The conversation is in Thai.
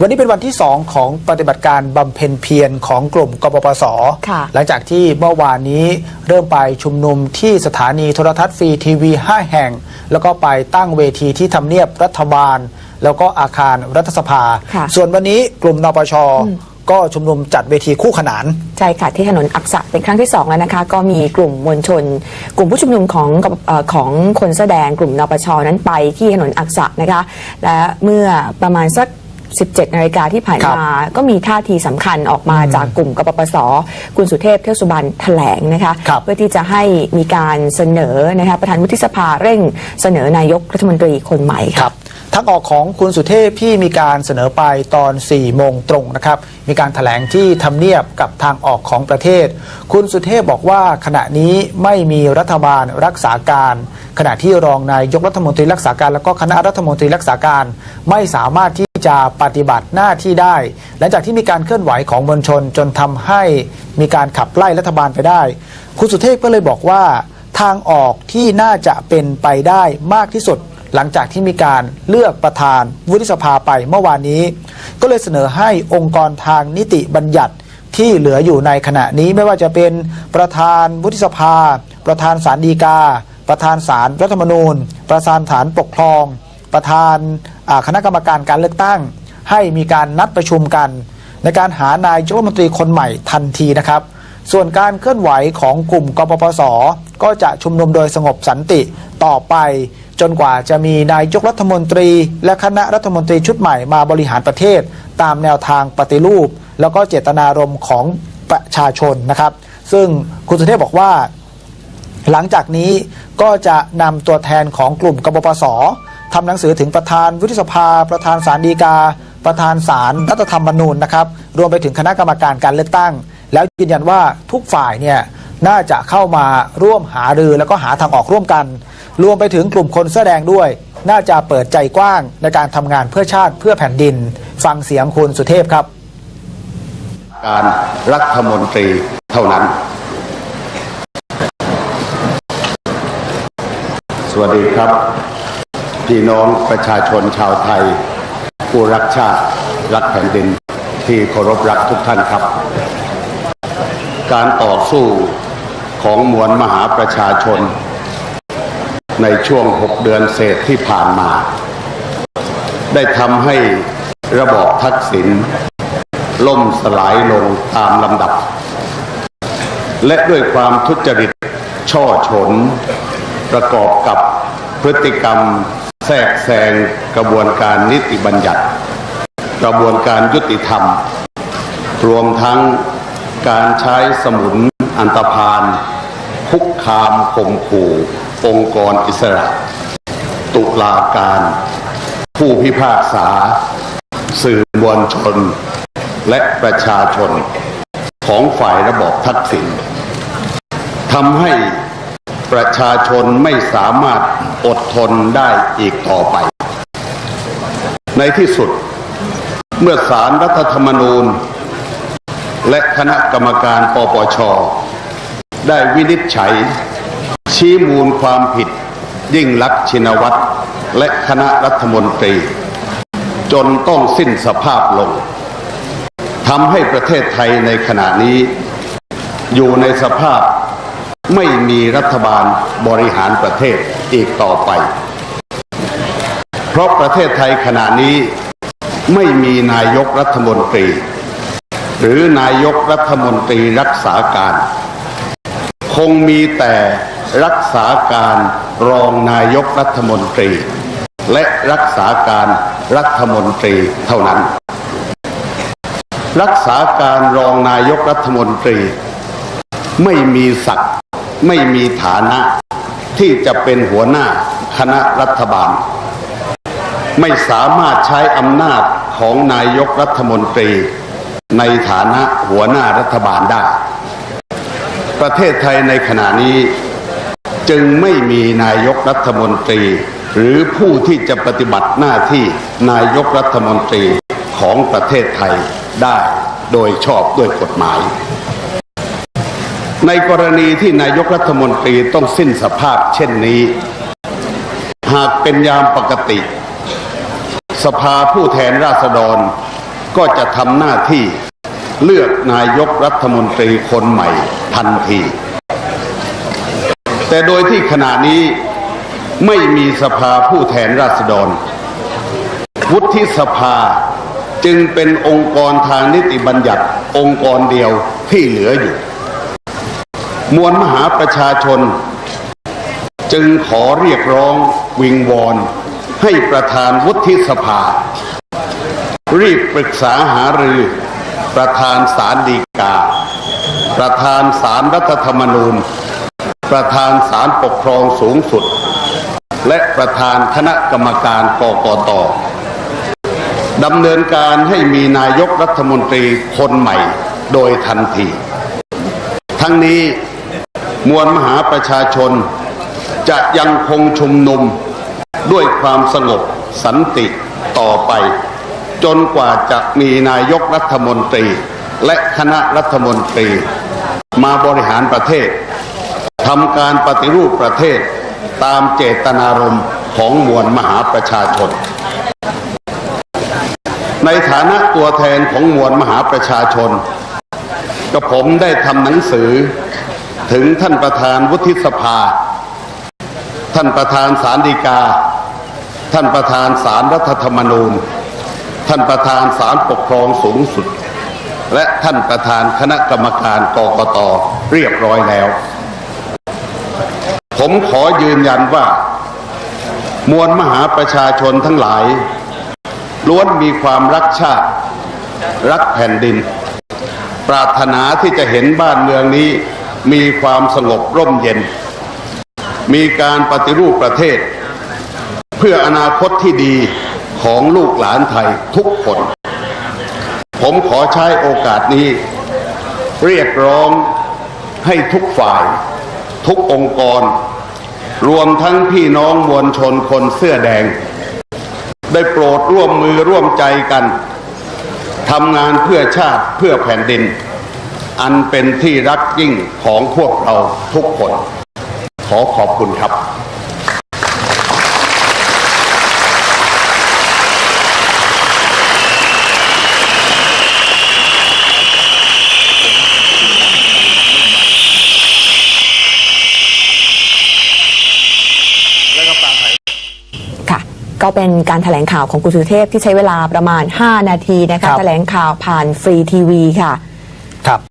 วันนี้เป็นวันที่ 2 ของปฏิบัติการบำเพ็ญเพียรของกลุ่มกปปส ค่ะหลังจากที่เมื่อวานนี้เริ่มไปชุมนุมที่สถานีโทรทัศน์ฟรีทีวี 5 แห่ง แล้วก็ไปตั้งเวทีที่ทำเนียบรัฐบาล แล้วก็อาคารรัฐสภา ค่ะส่วนวันนี้กลุ่มนปชก็ชุมนุมจัดเวทีคู่ขนาน ใช่ค่ะที่ถนนอักษะเป็นครั้งที่สองแล้วนะคะ ก็มีกลุ่มมวลชน กลุ่มผู้ชุมนุมของเออของคนแสอแดงกลุ่มนปชนั้นไปที่ถนนอักษะนะคะ และเมื่อประมาณสัก 17นาฬิกาที่ผ่านครับมา ก็มีท่าทีสำคัญออกมาจากกลุ่มกปปส คุณสุเทพเทือกสุบรรณแถลงนะคะครับเพื่อที่จะให้มีการเสนอนะคะประธานวุฒิสภาเร่งเสนอนายกรัฐมนตรีคนใหม่คค่ะรับทางออกของคุณสุเทพที่มีการเสนอไปตอน 4 โมงตรงนะครับ มีการถแถลงที่ทำเนียบกับทางออกของประเทศ คุณสุเทพบอกว่าขณะนี้ไม่มีรัฐบาลรักษาการ ขณะที่รองนายกรัฐมนตรีรักษาการ แล้วก็คณะรัฐมนตรีรักษาการไม่สามารถที่ จะปฏิบัติหน้าที่ได้ หลังจากที่มีการเคลื่อนไหวของมวลชนจนทำให้มีการขับไล่รัฐบาลไปได้ คุณสุเทพก็เลยบอกว่า ทางออกที่น่าจะเป็นไปได้มากที่สุด หลังจากที่มีการเลือกประธานวุฒิสภาไปเมื่อวานนี้ ก็เลยเสนอให้องค์กรทางนิติบัญญัติที่เหลืออยู่ในขณะนี้ไม่ว่าจะเป็นประธานวุฒิสภา ประธานศาลฎีกา ประธานศารรัฐธรรมนูญ ประธานฐานปกครอง ประธานคณะกรรมการการเลือกตั้ง ให้มีการนัดประชุมกัน ในการหานายกรัฐมนตรีคนใหม่ทันทีนะครับ ส่วนการเคลื่อนไหวของกลุ่มกปปส ก็จะชุมนุมโดยสงบสันติต่อไป จนกว่าจะมีนายกรัฐมนตรี และคณะรัฐมนตรีชุดใหม่มาบริหารประเทศ ตามแนวทางปฏิรูป แล้วก็เจตนารมณ์ของประชาชนนะครับ ซึ่งคุณสุเทพบอกว่าหลังจากนี้ก็จะนำตัวแทนของกลุ่มกบปส ทำหนังสือถึงประธานวุฒิสภา ประธานศาลฎีกา ประธานศาลรัฐธรรมนูญนะครับ รวมไปถึงคณะกรรมการการเลือกตั้ง แล้วยืนยันว่าทุกฝ่ายเนี่ยน่าจะเข้ามาร่วมหารือแล้วก็หาทางออกร่วมกัน รวมไปถึงกลุ่มคนเสื้อแดงด้วย น่าจะเปิดใจกว้างในการทำงานเพื่อชาติเพื่อแผ่นดิน ฟังเสียงคุณสุเทพครับ การรัฐมนตรีเท่านั้น สวัสดีครับ พี่น้องประชาชนชาวไทย ผู้รักชาติ รักแผ่นดินที่เคารพรักทุกท่านครับ การต่อสู้ของมวลมหาประชาชน ในช่วงหกเดือนเศษที่ผ่านมา ได้ทำให้ระบอบทักษิณล่มสลายลงตามลำดับ และด้วยความทุจริตช่อฉนประกอบกับพฤติกรรม แทรกแซงกระบวนการนิติบัญญัติ กระบวนการยุติธรรม รวมทั้งการใช้สมุนอันตพานคุกคามข่มขู่องค์กรอิสระ ตุลาการ ผู้พิพากษา สื่อมวลชน และประชาชนของฝ่ายระบอบทักษิณทำให้ ประชาชนไม่สามารถอดทนได้อีกต่อไป ในที่สุด เมื่อสารรัฐธรรมนูญ และคณะกรรมการปปช ได้วินิจฉัย ชี้มูลความผิด ยิ่งลักษณ์ชินวัตรและคณะรัฐมนตรี จนต้องสิ้นสภาพลงทำให้ประเทศไทยในขณะนี้ อยู่ในสภาพ ไม่มีรัฐบาลบริหารประเทศอีกต่อไป เพราะประเทศไทยขณะนี้ไม่มีนายกรัฐมนตรี หรือนายกรัฐมนตรีรักษาการ คงมีแต่รักษาการรองนายกรัฐมนตรี และรักษาการรัฐมนตรีเท่านั้น รักษาการรองนายกรัฐมนตรี ไม่มีศักดิ์ ไม่มีฐานะที่จะเป็นหัวหน้าคณะรัฐบาล ไม่สามารถใช้อำนาจของนายกรัฐมนตรี ในฐานะหัวหน้ารัฐบาลได้ ประเทศไทยในขณะนี้จึงไม่มีนายกรัฐมนตรี หรือผู้ที่จะปฏิบัติหน้าที่นายกรัฐมนตรีของประเทศไทยได้โดยชอบด้วยกฎหมาย ในกรณีที่นายกรัฐมนตรีต้องสิ้นสภาพเช่นนี้ หากเป็นยามปกติ สภาผู้แทนราษฎรก็จะทำหน้าที่เลือกนายกรัฐมนตรีคนใหม่ทันที แต่โดยที่ขณะนี้ไม่มีสภาผู้แทนราษฎร วุฒิสภาจึงเป็นองค์กรทางนิติบัญญัติองค์กรเดียวที่เหลืออยู่ มวลมหาประชาชน จึงขอเรียกร้องวิงวอนให้ประธานวุฒิสภา รีบปรึกษาหารือ ประธานศาลฎีกา ประธานศาลรัฐธรรมนูญ ประธานศาลปกครองสูงสุด และประธานคณะกรรมการกกตดำเนินการให้มีนายกรัฐมนตรีคนใหม่โดยทันที ทั้งนี้ มวลมหาประชาชน จะยังคงชุมนุมด้วยความสงบสันติต่อไป จนกว่าจะมีนายกรัฐมนตรี และคณะรัฐมนตรี มาบริหารประเทศทำการปฏิรูปประเทศตามเจตนารมณ์ของมวลมหาประชาชน ในฐานะตัวแทนของมวลมหาประชาชนกับผมได้ทำหนังสือ ถึงท่านประธานวุฒิสภา ท่านประธานศาลฎีกา ท่านประธานศาลรัฐธรรมนูญ ท่านประธานศาลปกครองสูงสุด และท่านประธานคณะกรรมการกกตเรียบร้อยแล้ว ผมขอยืนยันว่า มวลมหาประชาชนทั้งหลาย ล้วนมีความรักชาติ รักแผ่นดิน ปรารถนาที่จะเห็นบ้านเมืองนี้ มีความสงบร่มเย็น มีการปฏิรูปประเทศ เพื่ออนาคตที่ดีของลูกหลานไทยทุกคน ผมขอใช้โอกาสนี้ เรียกร้องให้ทุกฝ่าย ทุกองค์กร รวมทั้งพี่น้องมวลชนคนเสื้อแดง ได้โปรดร่วมมือร่วมใจกันทำงานเพื่อชาติเพื่อแผ่นดิน อันเป็นที่รักยิ่งของพวกเราทุกคน ขอขอบคุณครับ ค่ะ ก็เป็นการแถลงข่าวของคุณสุเทพที่ใช้เวลาประมาณ 5 นาทีนะครัคะบแถลงข่าวผ่านฟรีทีวีค่ะ